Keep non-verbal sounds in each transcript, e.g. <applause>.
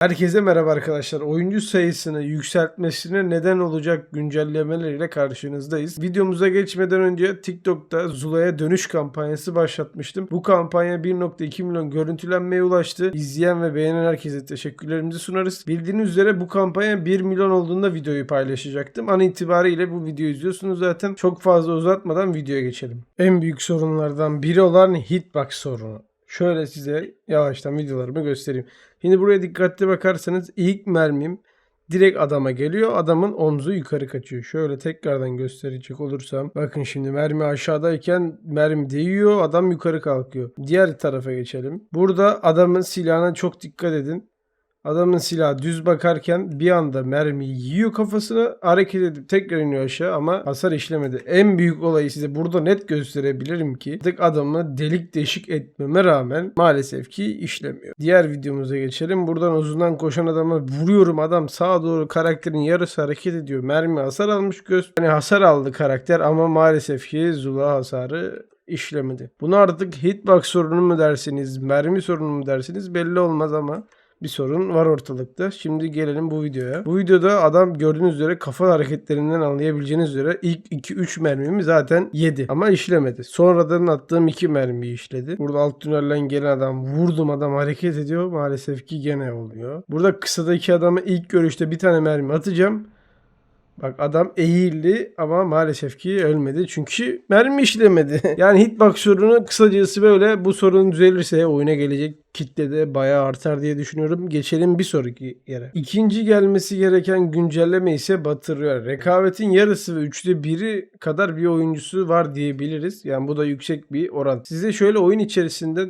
Herkese merhaba arkadaşlar. Oyuncu sayısını yükseltmesine neden olacak güncellemeleriyle karşınızdayız. Videomuza geçmeden önce TikTok'ta Zula'ya dönüş kampanyası başlatmıştım. Bu kampanya 1.2 milyon görüntülenmeye ulaştı. İzleyen ve beğenen herkese teşekkürlerimizi sunarız. Bildiğiniz üzere bu kampanya 1 milyon olduğunda videoyu paylaşacaktım. An itibariyle bu videoyu izliyorsunuz zaten. Çok fazla uzatmadan videoya geçelim. En büyük sorunlardan biri olan hitbox sorunu. Şöyle size yavaştan videolarımı göstereyim. Şimdi buraya dikkatli bakarsanız ilk mermim direkt adama geliyor. Adamın omzu yukarı kaçıyor. Şöyle tekrardan gösterecek olursam. Bakın şimdi mermi aşağıdayken mermi değiyor. Adam yukarı kalkıyor. Diğer tarafa geçelim. Burada adamın silahına çok dikkat edin. Adamın silahı düz bakarken bir anda mermiyi yiyor kafasına hareket edip tekrar iniyor aşağı ama hasar işlemedi. En büyük olayı size burada net gösterebilirim ki tık adamı delik deşik etmeme rağmen maalesef ki işlemiyor. Diğer videomuza geçelim. Buradan uzundan koşan adama vuruyorum. Adam sağa doğru karakterin yarısı hareket ediyor. Mermi hasar almış göz. Hani hasar aldı karakter ama maalesef ki Zula hasarı işlemedi. Bunu artık hitbox sorunu mu dersiniz, mermi sorunu mu dersiniz belli olmaz ama bir sorun var ortalıkta. Şimdi gelelim bu videoya. Bu videoda adam gördüğünüz üzere kafa hareketlerinden anlayabileceğiniz üzere ilk 2-3 mermimi zaten yedi ama işlemedi. Sonradan attığım 2 mermiyi işledi. Burada alt tünelden gelen adam vurdum adam hareket ediyor. Maalesef ki gene oluyor. Burada kısadaki adama ilk görüşte bir tane mermi atacağım. Bak adam eğildi ama maalesef ki ölmedi. Çünkü mermi işlemedi. <laughs> yani hitbox sorunu kısacası böyle bu sorun düzelirse oyuna gelecek kitle de bayağı artar diye düşünüyorum. Geçelim bir sonraki yere. İkinci gelmesi gereken güncelleme ise batırıyor. Rekabetin yarısı ve üçte biri kadar bir oyuncusu var diyebiliriz. Yani bu da yüksek bir oran. Size şöyle oyun içerisinde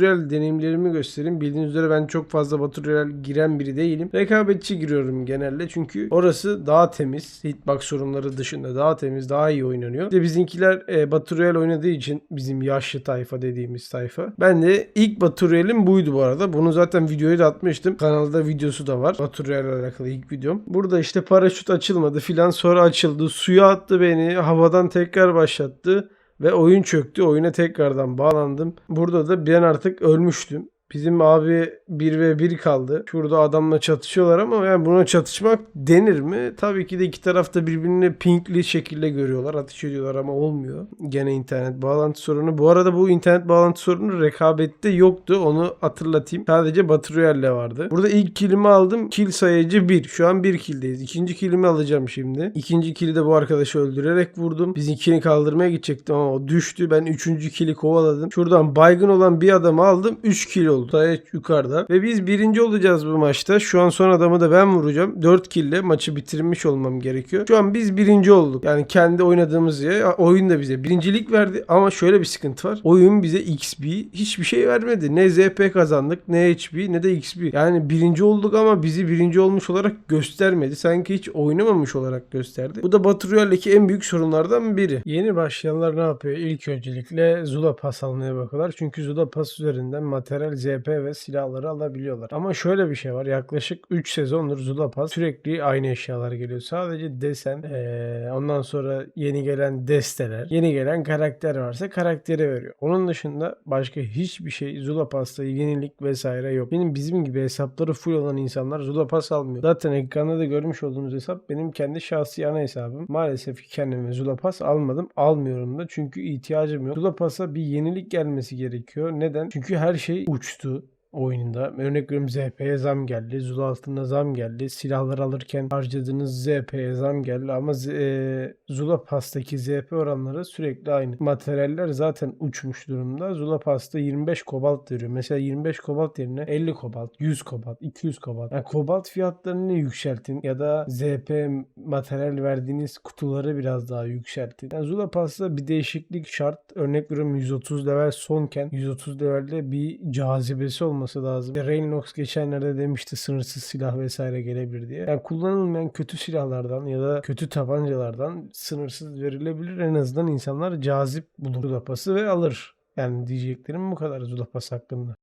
Royale deneyimlerimi göstereyim. Bildiğiniz üzere ben çok fazla Royale giren biri değilim. Rekabetçi giriyorum genelde çünkü orası daha temiz. Hitbox sorunları dışında daha temiz, daha iyi oynanıyor. İşte bizimkiler e, Royale oynadığı için bizim yaşlı tayfa dediğimiz tayfa. Ben de ilk Battle Buydu bu arada. Bunu zaten videoyu da atmıştım. Kanalda videosu da var. İle alakalı ilk videom. Burada işte paraşüt açılmadı filan sonra açıldı. Suya attı beni. Havadan tekrar başlattı. Ve oyun çöktü. Oyuna tekrardan bağlandım. Burada da ben artık ölmüştüm. Bizim abi 1 ve 1 kaldı. Şurada adamla çatışıyorlar ama yani buna çatışmak denir mi? Tabii ki de iki tarafta birbirini pinkli şekilde görüyorlar. Ateş ediyorlar ama olmuyor. Gene internet bağlantı sorunu. Bu arada bu internet bağlantı sorunu rekabette yoktu. Onu hatırlatayım. Sadece Battle Royale'le vardı. Burada ilk kilimi aldım. Kill sayıcı 1. Şu an 1 killdeyiz. İkinci kilimi alacağım şimdi. İkinci kili de bu arkadaşı öldürerek vurdum. Bizimkini kaldırmaya gidecektim ama o düştü. Ben üçüncü kili kovaladım. Şuradan baygın olan bir adamı aldım. 3 kill oldu. Sayı yukarıda. Ve biz birinci olacağız bu maçta. Şu an son adamı da ben vuracağım. 4 kille maçı bitirmiş olmam gerekiyor. Şu an biz birinci olduk. Yani kendi oynadığımız ya oyun da bize birincilik verdi ama şöyle bir sıkıntı var. Oyun bize XP hiçbir şey vermedi. Ne ZP kazandık ne HP ne de XP. Yani birinci olduk ama bizi birinci olmuş olarak göstermedi. Sanki hiç oynamamış olarak gösterdi. Bu da Battle Royale'deki en büyük sorunlardan biri. Yeni başlayanlar ne yapıyor? İlk öncelikle Zula Pass almaya bakıyorlar. Çünkü Zula Pass üzerinden materyal ZP ve silahları alabiliyorlar. Ama şöyle bir şey var. Yaklaşık 3 sezondur Zula Pass sürekli aynı eşyalar geliyor. Sadece desen ee, ondan sonra yeni gelen desteler, yeni gelen karakter varsa karakteri veriyor. Onun dışında başka hiçbir şey Zula Pass'ta yenilik vesaire yok. Benim bizim gibi hesapları full olan insanlar Zula Pass almıyor. Zaten ekranda da görmüş olduğunuz hesap benim kendi şahsi ana hesabım. Maalesef ki kendime Zula Pass almadım. Almıyorum da çünkü ihtiyacım yok. Zula Pass'a bir yenilik gelmesi gerekiyor. Neden? Çünkü her şey uçtu oyununda. Örnek veriyorum ZP'ye zam geldi. Zul altına zam geldi. Silahlar alırken harcadığınız ZP'ye zam geldi. Ama e, Zula Pass'taki ZP oranları sürekli aynı. Materyaller zaten uçmuş durumda. Zula Pass'ta 25 kobalt veriyor. Mesela 25 kobalt yerine 50 kobalt, 100 kobalt, 200 kobalt. Yani kobalt fiyatlarını yükseltin ya da ZP materyal verdiğiniz kutuları biraz daha yükseltin. Yani Zula Pass'ta bir değişiklik şart. Örnek veriyorum 130 level sonken 130 levelde bir cazibesi olması lazım. Reynolds geçenlerde demişti sınırsız silah vesaire gelebilir diye. Yani kullanılmayan kötü silahlardan ya da kötü tabancalardan sınırsız verilebilir. En azından insanlar cazip bulur Zulapas'ı ve alır. Yani diyeceklerim bu kadar Zulapas hakkında.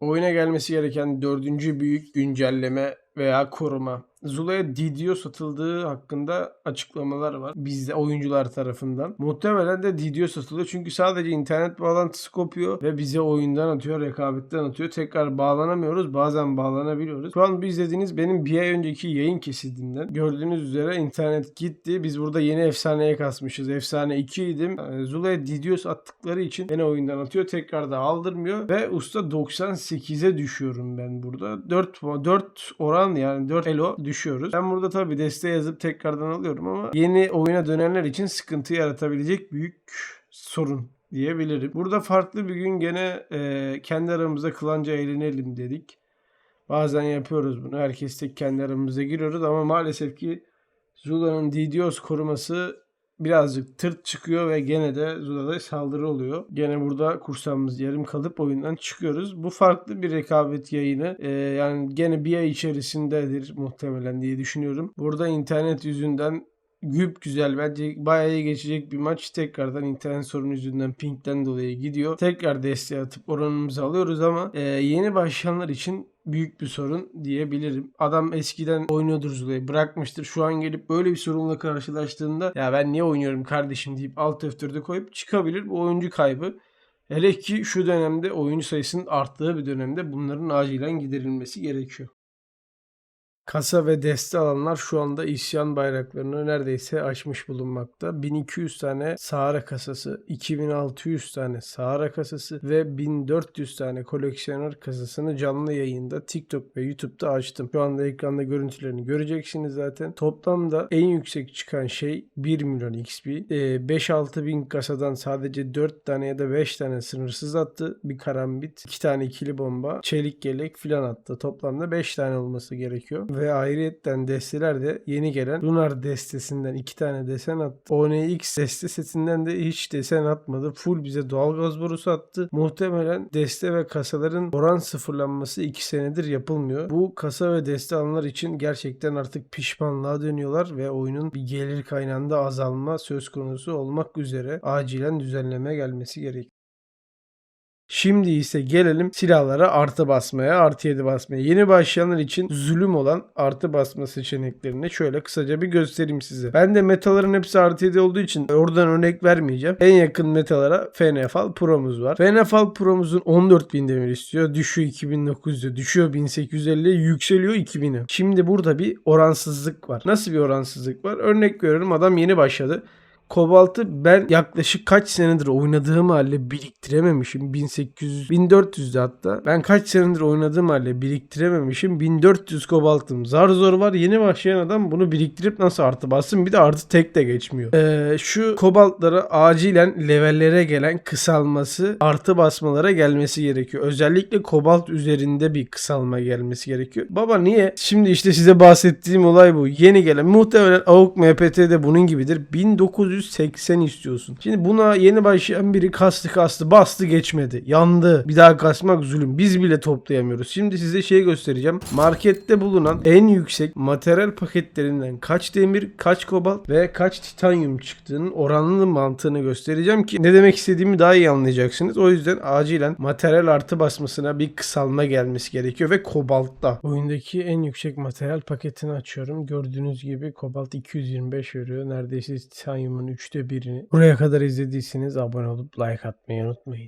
Oyuna gelmesi gereken dördüncü büyük güncelleme veya koruma. Zula'ya Didio satıldığı hakkında açıklamalar var bizde oyuncular tarafından. Muhtemelen de Didio satılıyor çünkü sadece internet bağlantısı kopuyor ve bize oyundan atıyor, rekabetten atıyor. Tekrar bağlanamıyoruz, bazen bağlanabiliyoruz. Şu an bu izlediğiniz benim bir ay önceki yayın kesidimden. Gördüğünüz üzere internet gitti. Biz burada yeni efsaneye kasmışız. Efsane 2 idim. Yani Zula'ya Didios attıkları için beni oyundan atıyor. Tekrar da aldırmıyor ve usta 98'e düşüyorum ben burada. 4 4 oran yani 4 elo düşüyoruz. Ben burada tabii desteğe yazıp tekrardan alıyorum ama yeni oyuna dönenler için sıkıntı yaratabilecek büyük sorun diyebilirim. Burada farklı bir gün gene e, kendi aramızda klanca eğlenelim dedik. Bazen yapıyoruz bunu. Herkes tek kendi aramızda giriyoruz ama maalesef ki Zula'nın DDoS koruması birazcık tırt çıkıyor ve gene de Zula'da saldırı oluyor. Gene burada kursamız yarım kalıp oyundan çıkıyoruz. Bu farklı bir rekabet yayını. Ee, yani gene bir ay içerisindedir muhtemelen diye düşünüyorum. Burada internet yüzünden güp güzel bence bayağı iyi geçecek bir maç. Tekrardan internet sorunu yüzünden pingden dolayı gidiyor. Tekrar desteğe atıp oranımızı alıyoruz ama e, yeni başlayanlar için büyük bir sorun diyebilirim. Adam eskiden oynuyordur Zula'yı bırakmıştır. Şu an gelip böyle bir sorunla karşılaştığında ya ben niye oynuyorum kardeşim deyip alt F4'e koyup çıkabilir. Bu oyuncu kaybı. Hele ki şu dönemde oyuncu sayısının arttığı bir dönemde bunların acilen giderilmesi gerekiyor. Kasa ve deste alanlar şu anda isyan bayraklarını neredeyse açmış bulunmakta. 1200 tane Sahara kasası, 2600 tane Sahara kasası ve 1400 tane koleksiyoner kasasını canlı yayında TikTok ve YouTube'da açtım. Şu anda ekranda görüntülerini göreceksiniz zaten. Toplamda en yüksek çıkan şey 1 milyon XP. Ee, 5-6 bin kasadan sadece 4 tane ya da 5 tane sınırsız attı. Bir karambit, 2 tane ikili bomba, çelik yelek filan attı. Toplamda 5 tane olması gerekiyor. Ve ayrıyetten desteler de yeni gelen Lunar destesinden 2 tane desen attı. ONX deste setinden de hiç desen atmadı. Full bize doğalgaz borusu attı. Muhtemelen deste ve kasaların oran sıfırlanması 2 senedir yapılmıyor. Bu kasa ve deste alanlar için gerçekten artık pişmanlığa dönüyorlar ve oyunun bir gelir kaynağında azalma söz konusu olmak üzere acilen düzenleme gelmesi gerekiyor. Şimdi ise gelelim silahlara artı basmaya, artı 7 basmaya. Yeni başlayanlar için zulüm olan artı basma seçeneklerini şöyle kısaca bir göstereyim size. Ben de metaların hepsi artı 7 olduğu için oradan örnek vermeyeceğim. En yakın metalara FNFL Pro'muz var. FNFL Pro'muzun 14.000 demir istiyor. Düşüyor 2900'e, düşüyor 1850'ye, yükseliyor 2000'e. Şimdi burada bir oransızlık var. Nasıl bir oransızlık var? Örnek veriyorum adam yeni başladı. Kobalt'ı ben yaklaşık kaç senedir oynadığım halde biriktirememişim. 1800, 1400'de hatta. Ben kaç senedir oynadığım halde biriktirememişim. 1400 kobaltım. Zar zor var. Yeni başlayan adam bunu biriktirip nasıl artı bassın? Bir de artı tek de geçmiyor. Ee, şu kobaltlara acilen levellere gelen kısalması artı basmalara gelmesi gerekiyor. Özellikle kobalt üzerinde bir kısalma gelmesi gerekiyor. Baba niye? Şimdi işte size bahsettiğim olay bu. Yeni gelen muhtemelen AUK MPT'de bunun gibidir. 1900 180 istiyorsun. Şimdi buna yeni başlayan biri kastı kastı bastı geçmedi. Yandı. Bir daha kasmak zulüm. Biz bile toplayamıyoruz. Şimdi size şey göstereceğim. Markette bulunan en yüksek materyal paketlerinden kaç demir, kaç kobalt ve kaç titanyum çıktığının oranlı mantığını göstereceğim ki ne demek istediğimi daha iyi anlayacaksınız. O yüzden acilen materyal artı basmasına bir kısalma gelmesi gerekiyor ve kobaltta. Oyundaki en yüksek materyal paketini açıyorum. Gördüğünüz gibi kobalt 225 veriyor. Neredeyse titanyumun üçte birini. Buraya kadar izlediyseniz abone olup like atmayı unutmayın.